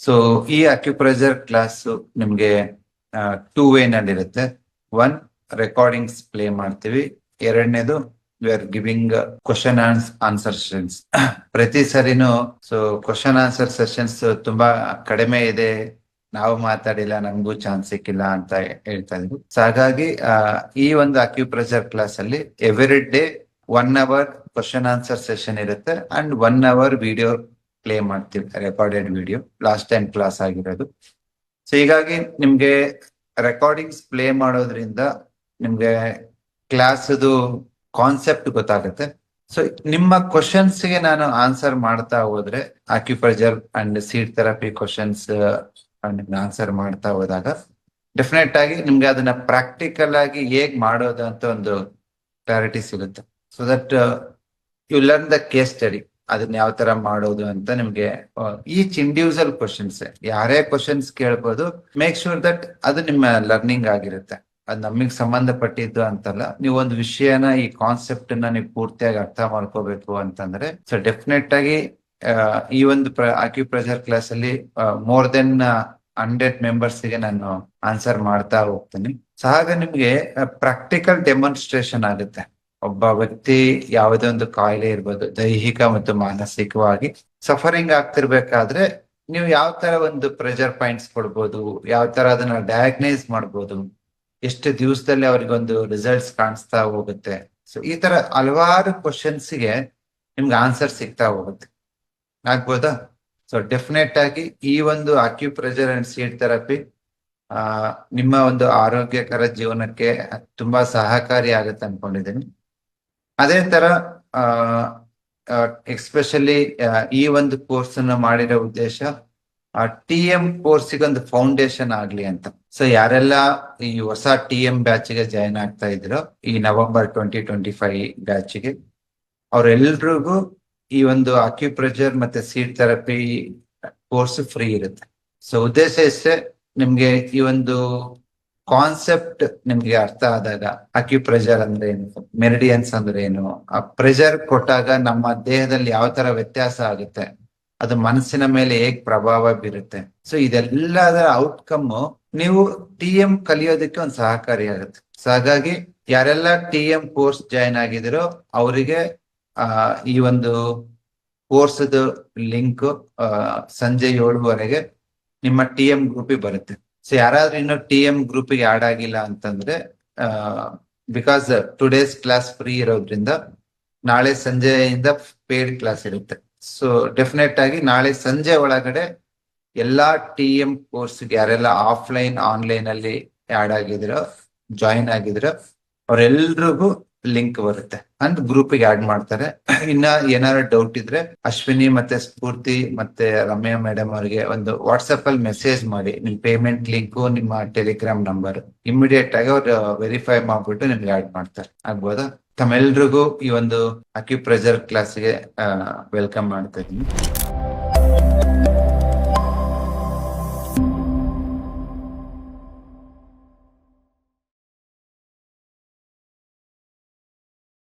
So ಈ acupressure class ನಿಮ್ಗೆ two way ನಲ್ಲಿ ಇರುತ್ತೆ ಒನ್ ರೆಕಾರ್ಡಿಂಗ್ಸ್ ಪ್ಲೇ ಮಾಡ್ತೀವಿ. ಎರಡನೇದು we are giving question answer sessions ಪ್ರತಿ ಸರಿನೂ ಸೊ ಕ್ವಶನ್ ಆನ್ಸರ್ ಸೆಷನ್ಸ್ ತುಂಬಾ ಕಡಿಮೆ ಇದೆ. ನಾವು ಮಾತಾಡಿಲ್ಲ, ನಮಗೂ ಚಾನ್ಸ್ ಸಿಕ್ಕಿಲ್ಲ ಅಂತ ಹೇಳ್ತಾ ಇದ್ರು. ಸೊ ಹಾಗಾಗಿ ಈ ಒಂದು ಅಕ್ಯುಪ್ರೆಷರ್ ಕ್ಲಾಸ್ ಅಲ್ಲಿ every day one hour question answer session ಇರುತ್ತೆ. And one hour video play ಮಾಡ್ತೀವಿ recorded video last time class ಆಗಿರೋದು. ಸೊ ಹೀಗಾಗಿ ನಿಮ್ಗೆ ರೆಕಾರ್ಡಿಂಗ್ಸ್ ಪ್ಲೇ ಮಾಡೋದ್ರಿಂದ ನಿಮ್ಗೆ ಕ್ಲಾಸ್ದು ಕಾನ್ಸೆಪ್ಟ್ ಗೊತ್ತಾಗುತ್ತೆ. ಸೊ ನಿಮ್ಮ ಕ್ವಶನ್ಸ್ಗೆ ನಾನು ಆನ್ಸರ್ ಮಾಡ್ತಾ ಹೋದ್ರೆ acupuncture and seed therapy questions answer ಮಾಡ್ತಾ ಹೋದಾಗ ಡೆಫಿನೆಟ್ ಆಗಿ ನಿಮ್ಗೆ ಅದನ್ನ ಪ್ರಾಕ್ಟಿಕಲ್ ಆಗಿ ಹೇಗ್ ಮಾಡೋದು ಅಂತ ಒಂದು ಕ್ಲಾರಿಟಿ ಸಿಗುತ್ತೆ. So that you learn the case study ಅದನ್ನ ಯಾವ ತರ ಮಾಡೋದು ಅಂತ ನಿಮ್ಗೆ ಈಚ್ ಇಂಡಿವಿಜುವಲ್ ಕ್ವಶನ್ಸ್ ಯಾರೇ ಕ್ವಶನ್ಸ್ ಕೇಳ್ಬೋದು ಮೇಕ್ ಶೂರ್ ದಟ್ ಅದು ನಿಮ್ಮ ಲರ್ನಿಂಗ್ ಆಗಿರುತ್ತೆ. ಅದು ನಮಗ್ ಸಂಬಂಧಪಟ್ಟಿದ್ದು ಅಂತಲ್ಲ, ನೀವು ಒಂದು ವಿಷಯನ, ಈ ಕಾನ್ಸೆಪ್ಟ್ನ ನೀವು ಪೂರ್ತಿಯಾಗಿ ಅರ್ಥ ಮಾಡ್ಕೋಬೇಕು ಅಂತಂದ್ರೆ ಸೊ ಡೆಫಿನೆಟ್ ಆಗಿ ಈ ಒಂದು ಅಕ್ಯುಪ್ರೆಷರ್ ಕ್ಲಾಸ್ ಅಲ್ಲಿ ಮೋರ್ ದೆನ್ ಹಂಡ್ರೆಡ್ ಮೆಂಬರ್ಸ್ಗೆ ನಾನು ಆನ್ಸರ್ ಮಾಡ್ತಾ ಹೋಗ್ತೀನಿ. ಸಹ ನಿಮ್ಗೆ ಪ್ರಾಕ್ಟಿಕಲ್ ಡೆಮಾನ್ಸ್ಟ್ರೇಷನ್ ಆಗುತ್ತೆ. ಒಬ್ಬ ವ್ಯಕ್ತಿ ಯಾವುದೇ ಒಂದು ಕಾಯಿಲೆ ಇರ್ಬೋದು, ದೈಹಿಕ ಮತ್ತು ಮಾನಸಿಕವಾಗಿ ಸಫರಿಂಗ್ ಆಗ್ತಿರ್ಬೇಕಾದ್ರೆ ನೀವು ಯಾವ ತರ ಒಂದು ಪ್ರೆಷರ್ ಪಾಯಿಂಟ್ಸ್ ಕೊಡ್ಬೋದು, ಯಾವ ತರ ಅದನ್ನ ಡಯಾಗ್ನೈಸ್ ಮಾಡ್ಬೋದು, ಎಷ್ಟು ದಿವಸದಲ್ಲಿ ಅವ್ರಿಗೊಂದು ರಿಸಲ್ಟ್ಸ್ ಕಾಣಿಸ್ತಾ ಹೋಗುತ್ತೆ. ಸೊ ಈ ತರ ಹಲವಾರು ಕ್ವಶನ್ಸ್ಗೆ ನಿಮ್ಗೆ ಆನ್ಸರ್ ಸಿಗ್ತಾ ಹೋಗುತ್ತೆ. ಆಗ್ಬೋದಾ? ಸೊ ಡೆಫಿನೆಟ್ ಆಗಿ ಈ ಒಂದು ಅಕ್ಯುಪ್ರೆಷರ್ ಅಂಡ್ ಸೀಟ್ ಥೆರಪಿ ನಿಮ್ಮ ಒಂದು ಆರೋಗ್ಯಕರ ಜೀವನಕ್ಕೆ ತುಂಬಾ ಸಹಕಾರಿ ಆಗುತ್ತೆ ಅನ್ಕೊಂಡಿದ್ದೀನಿ. ಅದೇ ತರ ಎಕ್ಸ್ಪೆಷಲಿ ಈ ಒಂದು ಕೋರ್ಸ್ ಅನ್ನ ಮಾಡಿರೋ ಉದ್ದೇಶ ಟಿ ಎಂ ಕೋರ್ಸಿಗೆ ಒಂದು ಫೌಂಡೇಶನ್ ಆಗ್ಲಿ ಅಂತ. ಸೊ ಯಾರೆಲ್ಲ ಈ ಹೊಸ ಟಿ ಎಂ ಬ್ಯಾಚ್ಗೆ ಜಾಯಿನ್ ಆಗ್ತಾ ಇದ್ರು, ಈ ನವೆಂಬರ್ ಟ್ವೆಂಟಿ ಟ್ವೆಂಟಿ ಫೈವ್ ಬ್ಯಾಚ್ಗೆ ಅವ್ರೆಲ್ರಿಗೂ ಈ ಒಂದು ಅಕ್ಯುಪ್ರೆಷರ್ ಮತ್ತೆ ಸೀಡ್ ಥೆರಪಿ ಕೋರ್ಸ್ ಫ್ರೀ ಇರುತ್ತೆ. ಸೊ ಉದ್ದೇಶ ಇಷ್ಟೇ, ನಿಮ್ಗೆ ಈ ಒಂದು ಕಾನ್ಸೆಪ್ಟ್ ನಿಮ್ಗೆ ಅರ್ಥ ಆದಾಗ ಅಕ್ಯುಪ್ರೆಷರ್ ಅಂದ್ರೆ ಏನು? ಮೆರಿಡಿಯನ್ಸ್ ಅಂದ್ರೆ ಏನು? ಆ ಪ್ರೆಷರ್ ಕೊಟ್ಟಾಗ ನಮ್ಮ ದೇಹದಲ್ಲಿ ಯಾವ ತರ ವ್ಯತ್ಯಾಸ ಆಗುತ್ತೆ? ಅದು ಮನಸ್ಸಿನ ಮೇಲೆ ಹೇಗ್ ಪ್ರಭಾವ ಬೀರುತ್ತೆ? ಸೊ ಇದೆಲ್ಲದರ ಔಟ್ಕಮ್ ನೀವು ಟಿ ಎಂ ಕಲಿಯೋದಕ್ಕೆ ಒಂದು ಸಹಕಾರಿ ಆಗುತ್ತೆ. ಸೊ ಹಾಗಾಗಿ ಯಾರೆಲ್ಲ ಟಿ ಎಂ ಕೋರ್ಸ್ ಜಾಯಿನ್ ಆಗಿದಿರೋ ಅವರಿಗೆ, ಆ, ಈ ಒಂದು ಕೋರ್ಸ್ ಲಿಂಕ್ ಸಂಜೆ ಏಳುವರೆಗೆ ನಿಮ್ಮ ಟಿ ಎಂ ಗ್ರೂಪಿಗೆ ಬರುತ್ತೆ. ಸೊ ಯಾರಾದ್ರೂ ಇನ್ನು ಟಿ ಎಂ ಗ್ರೂಪಿಗೆ ಆಡ್ ಆಗಿಲ್ಲ ಅಂತಂದ್ರೆ ಬಿಕಾಸ್ ಟುಡೇಸ್ ಕ್ಲಾಸ್ ಫ್ರೀ ಇರೋದ್ರಿಂದ ನಾಳೆ ಸಂಜೆಯಿಂದ ಪೇಡ್ ಕ್ಲಾಸ್ ಇರುತ್ತೆ. ಸೊ ಡೆಫಿನೆಟ್ ಆಗಿ ನಾಳೆ ಸಂಜೆ ಒಳಗಡೆ ಎಲ್ಲಾ ಟಿ ಎಂ ಕೋರ್ಸ್ಗೆ ಯಾರೆಲ್ಲ ಆಫ್ಲೈನ್ ಆನ್ಲೈನ್ ಅಲ್ಲಿ ಆಡ್ ಆಗಿದ್ರ ಜಾಯಿನ್ ಆಗಿದ್ರ ಅವ್ರೆಲ್ರಿಗೂ ಲಿಂಕ್ ಬರುತ್ತೆ. ಅಂದ್ ಗ್ರೂಪಿಗೆ ಆಡ್ ಮಾಡ್ತಾರೆ. ಇನ್ನ ಏನಾದ್ರು ಡೌಟ್ ಇದ್ರೆ ಅಶ್ವಿನಿ ಮತ್ತೆ ಸ್ಫೂರ್ತಿ ಮತ್ತೆ ರಮ್ಯಾ ಮೇಡಮ್ ಅವರಿಗೆ ಒಂದು ವಾಟ್ಸ್ಆಪ್ ಅಲ್ಲಿ ಮೆಸೇಜ್ ಮಾಡಿ. ನಿಮ್ ಪೇಮೆಂಟ್ ಲಿಂಕ್ ನಿಮ್ಮ ಟೆಲಿಗ್ರಾಮ್ ನಂಬರ್ ಇಮಿಡಿಯೇಟ್ ಆಗಿ ಅವ್ರು ವೆರಿಫೈ ಮಾಡ್ಬಿಟ್ಟು ನಿಮ್ಗೆ ಆಡ್ ಮಾಡ್ತಾರೆ. ಆಗ್ಬೋದಾ? ತಮ್ಮೆಲ್ರಿಗೂ ಈ ಒಂದು ಅಕ್ಯುಪ್ರೆಷರ್ ಕ್ಲಾಸ್ಗೆ ವೆಲ್ಕಮ್ ಮಾಡ್ತಾ ಇದ್ದೀನಿ.